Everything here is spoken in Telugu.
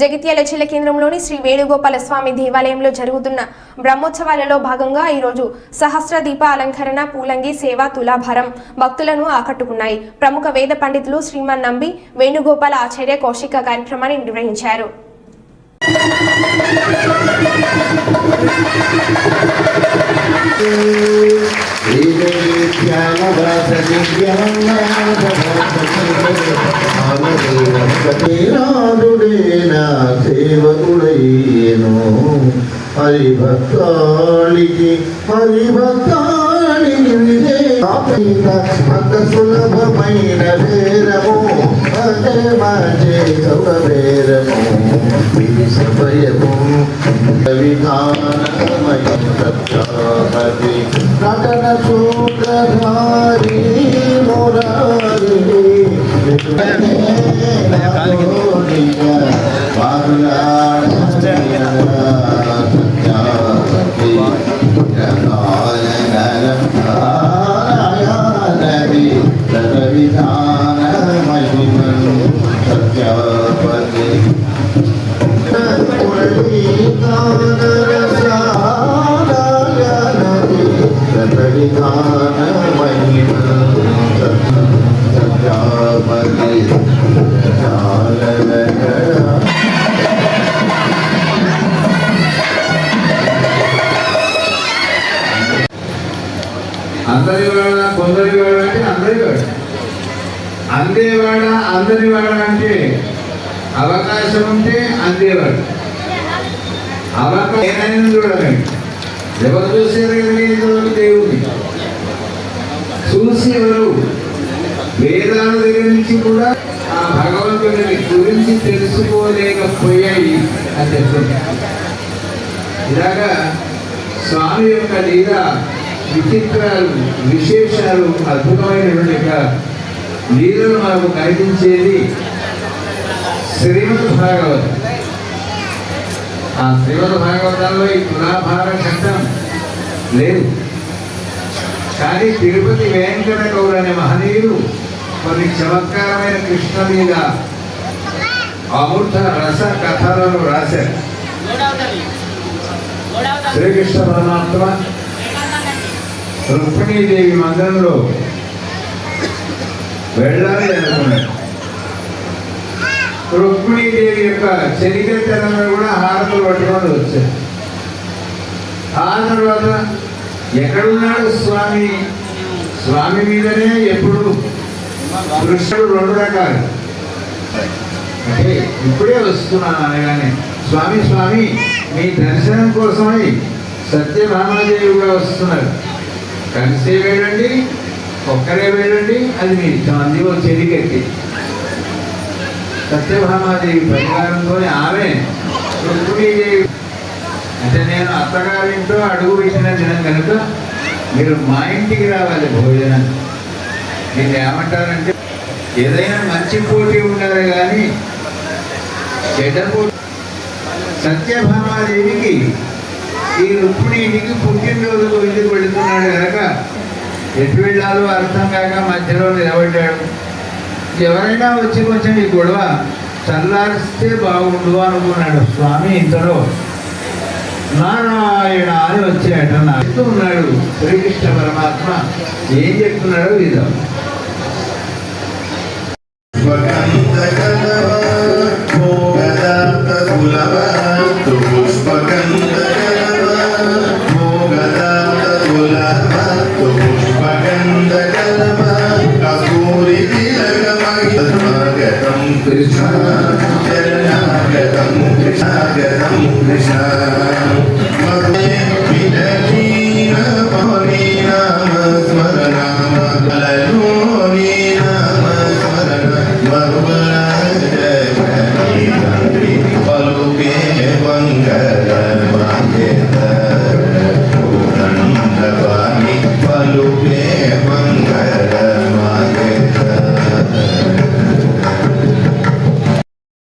జగిత్యాల జిల్లా కేంద్రంలోని శ్రీ వేణుగోపాల స్వామి దేవాలయంలో జరుగుతున్న బ్రహ్మోత్సవాలలో భాగంగా ఈరోజు సహస్ర దీప అలంకరణ పూలంగి సేవ తులాభారం భక్తులను ఆకట్టుకున్నాయి. ప్రముఖ వేద పండితులు శ్రీమాన్ నంబి వేణుగోపాల ఆచార్య కౌశిక కార్యక్రమాన్ని నిర్వహించారు. నాదుడేనా హరిభక్తాళికి హరిభక్తాళికి విజయ అంత సులభమైన వేరము అదే మంచి సౌర వేరము ఇది సమయము విధానమయ సత్యాపతి నటన సూత్రధారి మురారి Yeah. అందరి వాడ కొందరి అంటే అందరి వాడ. అందేవాడ అందరి అంటే అవకాశం ఉంటే అందేవాడు అవకాశం ఏదైనా చూడకండి ఎవరు చూసేది కలిగేంతవరకు చూసి ఎవరు వేదాల దగ్గర నుంచి కూడా ఆ భగవంతుడిని గురించి తెలుసుకోలేకపోయాయి అని చెప్తుంది. ఇలాగా స్వామి యొక్క లీల విచిత్రాలు విశేషాలు అద్భుతమైనటువంటి యొక్క లీలలు మనకు కనిపించేది శ్రీమద్ భాగవతం. ఆ శ్రీమద్ భాగవతంలో ఈ తులాభార ఖండం లేదు. కానీ తిరుపతి వెంకట గౌడ అనే మహనీయుడు కొన్ని చమత్కారమైన కృష్ణ మీద అమృత రస కథలను రాశారు శ్రీకృష్ణ పరమాత్మ రుక్మిణీదేవి మందిరంలో వెళ్ళాలి అనుకున్నాడు. రుక్మిణీదేవి యొక్క చరిత్రలో కూడా హారతులు పట్టుకొని వచ్చారు ఆ తర్వాత ఎక్కడున్నాడు స్వామి? స్వామి మీదనే ఎప్పుడు కృష్ణుడు రెండు రకాలు. అంటే ఇప్పుడే వస్తున్నాను అనగానే స్వామి స్వామి మీ దర్శనం కోసమై సత్యభామాదేవి కూడా వస్తున్నారు. కలిసే వెళ్ళండి ఒక్కరే వెళ్ళండి అది మీ ఇష్టం అంది ఓ చెరికెత్తి సత్యభామాదేవి పరిహారంతో ఆమె రుక్మిణీదేవి. అంటే నేను అత్తగారింటో అడుగు పెట్టిన దినం కనుక మీరు మా ఇంటికి రావాలి భోజనం. మీరు ఏమంటారంటే ఏదైనా మంచి పోటీ ఉండాలి కానీ చెడ్డ పోటీ. సత్యభామాదేవికి ఈ రుక్మిణికి పుట్టినరోజు ఇంటికి వెళుతున్నాడు కనుక ఎటు వెళ్ళాలో అర్థం కాక మధ్యలో నిలబడ్డాడు. ఎవరైనా వచ్చి కొంచెం ఈ గొడవ చల్లారిస్తే బాగుండు అనుకున్నాడు. స్వామి ఇంతలో నారాయణ అని వచ్చాట చెప్తూ ఉన్నాడు. శ్రీకృష్ణ పరమాత్మ ఏం చెప్తున్నాడో ఇదో కృష్ణ